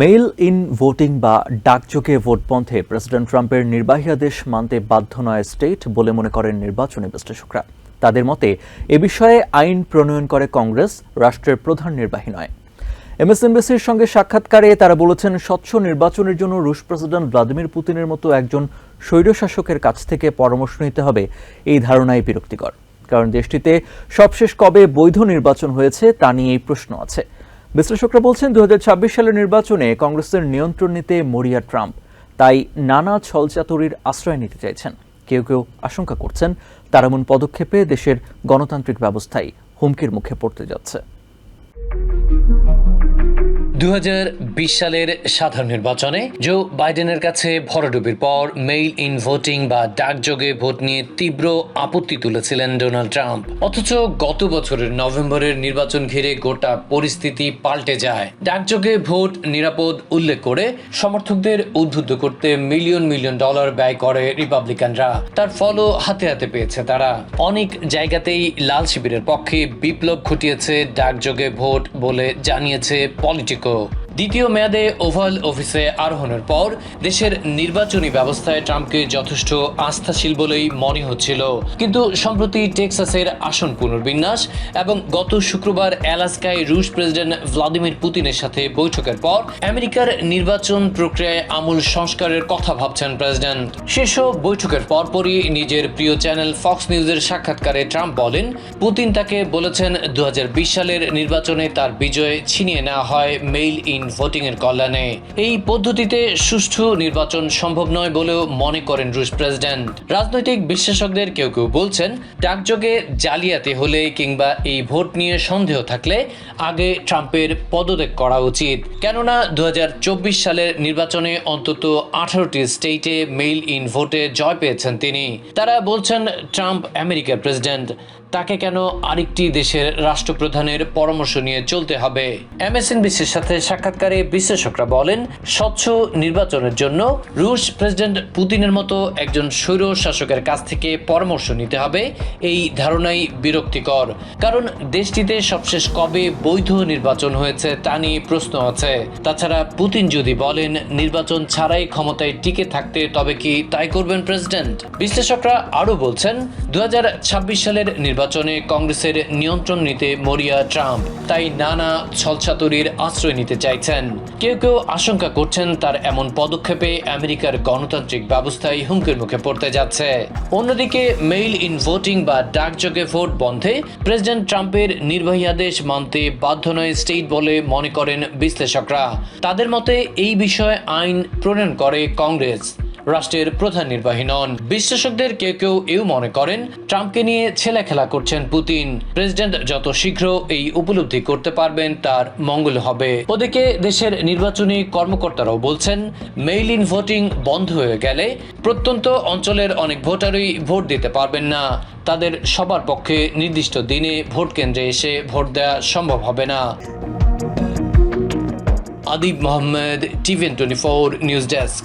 Mail in voting বা ডাকযোগে vote বন্ধে প্রেসিডেন্ট ট্রাম্পের নির্বাহী আদেশ মানতে বাধ্য নয় স্টেট বলে মনে করেন নির্বাচনী বিশ্লেষকরা। তাদের মতে, এ বিষয়ে আইন প্রণয়ন করে কংগ্রেস, রাষ্ট্রের প্রধান নির্বাহী নয়। এমএসএনবিসির সঙ্গে সাক্ষাৎকারে তারা বলেছেন, স্বচ্ছ নির্বাচনের জন্য রুশ প্রেসিডেন্ট ভ্লাদিমির পুতিনের মতো একজন স্বৈরশাসকের কাছ থেকে পরামর্শ নিতে হবে, এই ধারণাই বিরক্তিকর। কারণ দেশটিতে সবশেষ কবে বৈধ নির্বাচন হয়েছে তা নিয়েই প্রশ্ন আছে। বিশ্লেষকরা বলছেন দু হাজার ছাব্বিশ সালের নির্বাচনে কংগ্রেসের নিয়ন্ত্রণ নিতে মরিয়া ট্রাম্প, তাই নানা ছলচাতুরির আশ্রয় নিতে চাইছেন। কেউ কেউ আশঙ্কা করছেন, তার এমন পদক্ষেপে দেশের গণতান্ত্রিক ব্যবস্থায় হুমকির মুখে পড়তে যাচ্ছে। দু হাজার বিশ সালের সাধারণ নির্বাচনে জো বাইডেনের কাছে ভরাডুবির পর মেইল ইন ভোটিং বা ডাকযোগে ভোট নিয়ে তীব্র আপত্তি তুলেছিলেন ডোনাল্ড ট্রাম্প। অথচ গত বছরের নভেম্বরের নির্বাচন ঘিরে গোটা পরিস্থিতি পাল্টে যায়। ডাকযোগে ভোট নিরাপদ উল্লেখ করে সমর্থকদের উদ্বুদ্ধ করতে মিলিয়ন মিলিয়ন ডলার ব্যয় করে রিপাবলিকানরা। তার ফলও হাতে হাতে পেয়েছে তারা। অনেক জায়গাতেই লাল শিবিরের পক্ষে বিপ্লব ঘটিয়েছে ডাকযোগে ভোট বলে জানিয়েছে Assalamualaikum. দ্বিতীয় মেয়াদে ওভাল অফিসে আরোহণের পর দেশের নির্বাচনী ব্যবস্থায় ট্রাম্পকে যথেষ্ট আস্থাশীল বলেই মনে হচ্ছিল। কিন্তু সম্প্রতি টেক্সাসের আসন পুনর্বিন্যাস এবং গত শুক্রবার অ্যালাস্কায় রুশ প্রেসিডেন্ট ভ্লাদিমির পুতিনের সাথে বৈঠকের পর আমেরিকার নির্বাচন প্রক্রিয়ায় আমূল সংস্কারের কথা ভাবছেন প্রেসিডেন্ট। সেসব বৈঠকের পরপরই নিজের প্রিয় চ্যানেল ফক্স নিউজের সাক্ষাৎকারে ট্রাম্প বলেন, পুতিন তাকে বলেছেন দু হাজার বিশ সালের নির্বাচনে তার বিজয় ছিনিয়ে নেওয়া হয় মেইল ইন ভোটিং এর কল্যাণে। এই পদ্ধতিতে সুষ্ঠু নির্বাচন সম্ভব নয় বলেও মনে করেন রুশ প্রেসিডেন্ট রাজনৈতিক বিশ্লেষকদের কেউ কেউ বলছেন, ডাকযোগে জালিয়াতি হলে কিংবা এই ভোট নিয়ে সন্দেহ থাকলে আগে ট্রাম্পের পদত্যাগ করা উচিত। কেননা দু হাজার চব্বিশ সালের নির্বাচনে অন্তত আঠারোটি স্টেটে মেইল ইন ভোটে জয় পেয়েছেন তিনি। তারা বলছেন, ট্রাম্প আমেরিকার প্রেসিডেন্ট তাকে কেন আরেকটি দেশের রাষ্ট্রপ্রধানের পরামর্শ নিয়ে চলতে হবে? এমএসএনবিসির সাথে সাক্ষাৎকারে বিশ্লেষকরা বলেন, স্বচ্ছ নির্বাচনের জন্য রুশ প্রেসিডেন্ট পুতিনের মতো একজন স্বৈর শাসকের কাছ থেকে পরামর্শ নিতে হবে। এই ধারণাই বিরক্তিকর। কারণ দেশটিতে সবশেষ কবে বৈধ নির্বাচন হয়েছে তা নিয়ে প্রশ্ন আছে। তাছাড়া পুতিন যদি বলেন, নির্বাচন ছাড়াই ক্ষমতায় টিকে থাকতে তবে কি তাই করবেন প্রেসিডেন্ট? বিশ্লেষকরা আরও বলছেন দু হাজার ছাব্বিশ সালের নির্বাচনে কংগ্রেসের নিয়ন্ত্রণ নিতে মরিয়া ট্রাম্প, তাই নানা ছলছাতুরির আশ্রয় নিতে চাইছেন। কেউ কেউ আশঙ্কা করছেন তার এমন পদক্ষেপে আমেরিকার গণতান্ত্রিক ব্যবস্থায় হুমকির মুখে পড়তে যাচ্ছে। অন্যদিকে মেইল ইন ভোটিং বা ডাকযোগে ভোট বন্ধে প্রেসিডেন্ট ট্রাম্পের নির্বাহী আদেশ মানতে বাধ্য নয় স্টেট বলে মনে করেন বিশ্লেষকরা। তাদের মতে এই বিষয়ে আইন প্রণয়ন করে কংগ্রেস। রাষ্ট্রের প্রধান নির্বাহী নন। বিশ্লেষকদের কেউ কেউ এও মনে করেন, ট্রাম্পকে নিয়ে ছেলে খেলা করছেন পুতিন। প্রেসিডেন্ট যত শীঘ্র এই উপলব্ধি করতে পারবেন, তার মঙ্গল হবে। ওদিকে দেশের নির্বাচনী কর্মকর্তারাও বলছেন মেইল ইন ভোটিং বন্ধ হয়ে গেলে প্রত্যন্ত অঞ্চলের অনেক ভোটারই ভোট দিতে পারবেন না। তাদের সবার পক্ষে নির্দিষ্ট দিনে ভোট কেন্দ্রে এসে ভোট দেওয়া সম্ভব হবে না। Adib Mohammad TVN twenty four news desk.